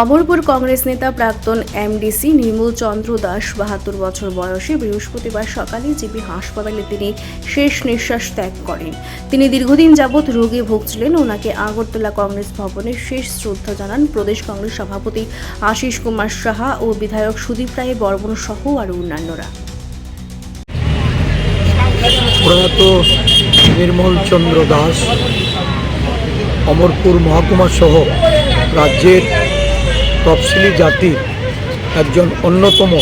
অমরপুর কংগ্রেস নেতা প্রাক্তন এমডিসি নির্মল চন্দ্র দাস বাহাত্তর বছর বয়সে বৃহস্পতিবার সকালে জিবি হাসপাতালে তিনি শেষ নিঃশ্বাস ত্যাগ করেন। তিনি দীর্ঘদিন যাবৎ রোগে ভুগছিলেন। ওনাকে আগরতলা কংগ্রেস ভবনে শেষ শ্রদ্ধা জানান প্রদেশ কংগ্রেস সভাপতি আশিস কুমার সাহা ও বিধায়ক সুদীপ রায়, বর্মন সহ আরও অন্যান্যরা। প্রয়াত নির্মল চন্দ্র দাস অমরপুর মহকুমা সহ রাজ্যের তফসিলি জাতির একজন অন্যতম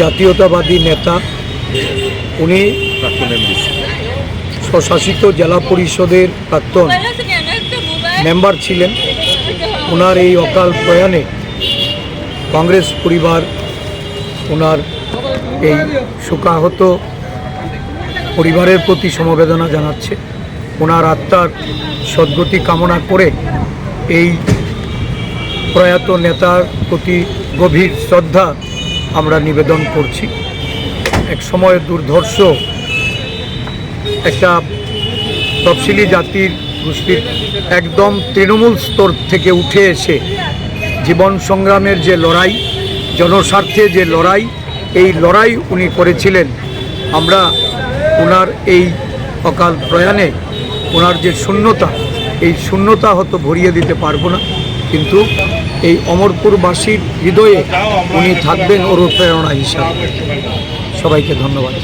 জাতীয়তাবাদী নেতা, উনি স্বশাসিত জেলা পরিষদের প্রাক্তন মেম্বার ছিলেন। ওনার এই অকাল প্রয়াণে কংগ্রেস পরিবার ওনার এই শোকাহত পরিবারের প্রতি সমবেদনা জানাচ্ছে। ওনার আত্মার সদ্গতি কামনা করে এই প্রয়াত নেতার প্রতি গভীর শ্রদ্ধা আমরা নিবেদন করছি। এক সময় দুর্ধর্ষ একটা তফসিলি জাতির গোষ্ঠীর একদম তৃণমূল স্তর থেকে উঠে এসে জীবন সংগ্রামের যে লড়াই, জনস্বার্থে যে লড়াই, এই লড়াই উনি করেছিলেন। আমরা ওনার এই অকাল প্রয়াণে ওনার যে শূন্যতা, এই শূন্যতা হয়তো ভরিয়ে দিতে পারব না। কিন্তু এই অমরপুরবাসীর হৃদয়ে উনি থাকবেন অনুপ্রেরণা হিসাবে। সবাইকে ধন্যবাদ।